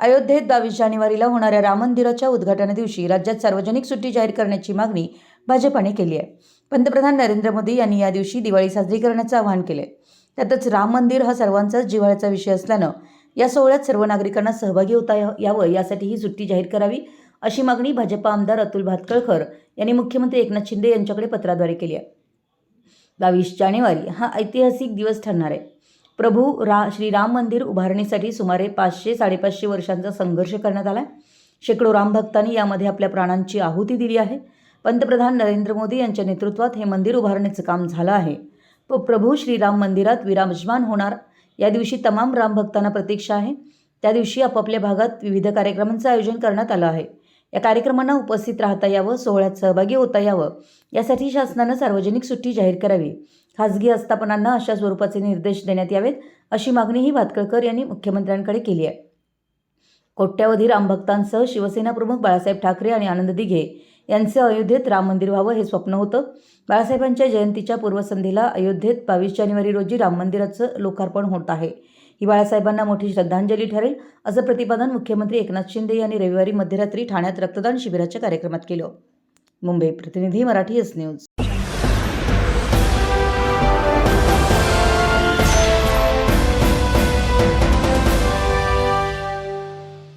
अयोध्येत बावीस जानेवारीला होणाऱ्या राम मंदिराच्या उद्घाटना दिवशी राज्यात सार्वजनिक सुट्टी जाहीर करण्याची मागणी भाजपाने केली आहे. पंतप्रधान नरेंद्र मोदी यांनी या दिवशी दिवाळी साजरी करण्याचं आवाहन केले त्यातच राम मंदिर हा सर्वांचाच जिव्हाळ्याचा विषय असल्यानं या सोहळ्यात सर्व नागरिकांना सहभागी होता या- यावं यासाठी ही सुट्टी जाहीर करावी अशी मागणी भाजपा आमदार अतुल भातकळकर यांनी मुख्यमंत्री एकनाथ शिंदे यांच्याकडे पत्राद्वारे केली आहे. बावीस जानेवारी हा ऐतिहासिक दिवस ठरणार आहे. प्रभू रा श्रीराम मंदिर उभारणीसाठी सुमारे पाचशे साडेपाचशे वर्षांचा संघर्ष करण्यात आला आहे शेकडो रामभक्तांनी यामध्ये आपल्या प्राणांची आहुती दिली आहे. पंतप्रधान नरेंद्र मोदी यांच्या नेतृत्वात हे मंदिर उभारणीचं काम झालं आहे. प प्रभू श्रीराम मंदिरात विराजमान होणार. या दिवशी तमाम रामभक्तांना प्रतीक्षा आहे. त्या दिवशी आपापल्या भागात विविध कार्यक्रमांचं आयोजन करण्यात आलं आहे. या कार्यक्रमांना उपस्थित राहता यावं सोहळ्यात सहभागी होता यावं यासाठी शासनानं सार्वजनिक सुट्टी जाहीर करावी. खासगी आस्थापनांना अशा स्वरूपाचे निर्देश देण्यात यावेत अशी मागणीही भातकळकर यांनी मुख्यमंत्र्यांकडे केली आहे. कोट्यावधी रामभक्तांसह शिवसेना प्रमुख बाळासाहेब ठाकरे आणि आनंद दिघे यांचे अयोध्येत राम मंदिर व्हावं हे स्वप्न होतं. बाळासाहेबांच्या जयंतीच्या पूर्वसंध्येला अयोध्येत बावीस जानेवारी रोजी राम मंदिराचं लोकार्पण होत आहे. ही बाळासाहेबांना मोठी श्रद्धांजली ठरेल असं प्रतिपादन मुख्यमंत्री एकनाथ शिंदे यांनी रविवारी मध्यरात्री ठाण्यात रक्तदान शिबिराच्या कार्यक्रमात केलं. मुंबई प्रतिनिधी मराठी एस न्यूज.